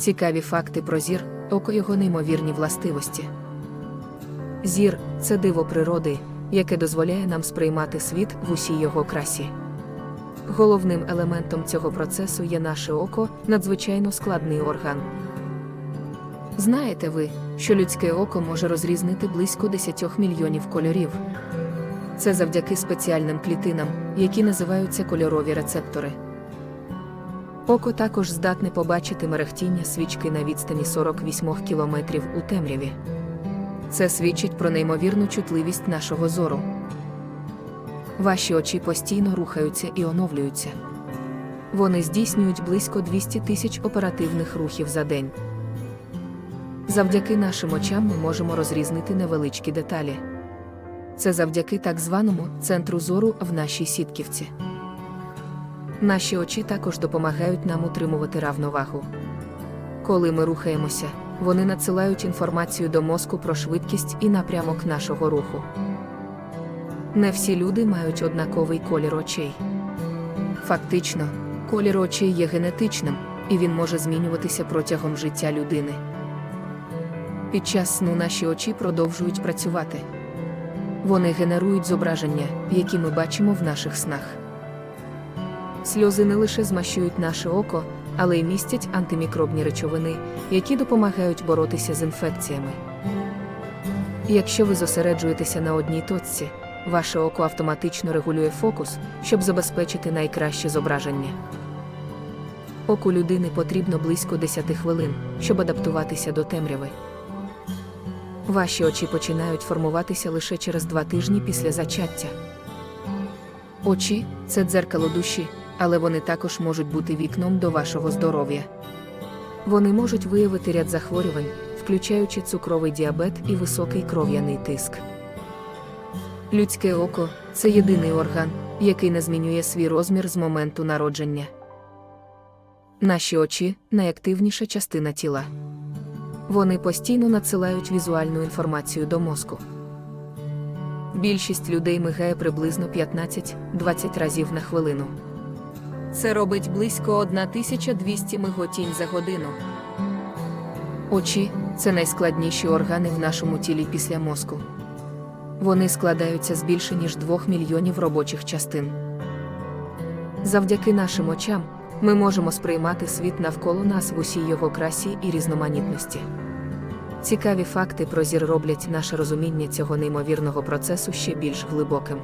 Цікаві факти про зір, око його неймовірні властивості. Зір це диво природи, яке дозволяє нам сприймати світ в усій його красі. Головним елементом цього процесу є наше око, надзвичайно складний орган. Знаєте ви, що людське око може розрізнити близько 10 мільйонів кольорів. Це завдяки спеціальним клітинам, які називаються кольорові рецептори. Око також здатне побачити мерехтіння свічки на відстані 48 км у темряві. Це свідчить про неймовірну чутливість нашого зору. Ваші очі постійно рухаються і оновлюються. Вони здійснюють близько 200 тисяч оперативних рухів за день. Завдяки нашим очам ми можемо розрізнити невеличкі деталі. Це завдяки так званому центру зору в нашій сітківці. Наші очі також допомагають нам утримувати равновагу. Коли ми рухаємося, вони надсилають інформацію до мозку про швидкість і напрямок нашого руху. Не всі люди мають однаковий колір очей. Фактично, колір очей є генетичним, і він може змінюватися протягом життя людини. Під час сну наші очі продовжують працювати. Вони генерують зображення, які ми бачимо в наших снах. Сльози не лише змащують наше око, але й містять антимікробні речовини, які допомагають боротися з інфекціями. Якщо ви зосереджуєтеся на одній точці, ваше око автоматично регулює фокус, щоб забезпечити найкраще зображення. Оку людини потрібно близько 10 хвилин, щоб адаптуватися до темряви. Ваші очі починають формуватися лише через два тижні після зачаття. Очі це дзеркало душі, але вони також можуть бути вікном до вашого здоров'я. Вони можуть виявити ряд захворювань, включаючи цукровий діабет і високий кров'яний тиск. Людське око це єдиний орган, який не змінює свій розмір з моменту народження. Наші очі найактивніша частина тіла. Вони постійно надсилають візуальну інформацію до мозку. Більшість людей мигає приблизно 15-20 разів на хвилину. Це робить близько 1200 миготінь за годину. Очі це найскладніші органи в нашому тілі після мозку. Вони складаються з більше ніж 2 мільйонів робочих частин. Завдяки нашим очам ми можемо сприймати світ навколо нас в усій його красі і різноманітності. Цікаві факти про зір роблять наше розуміння цього неймовірного процесу ще більш глибоким.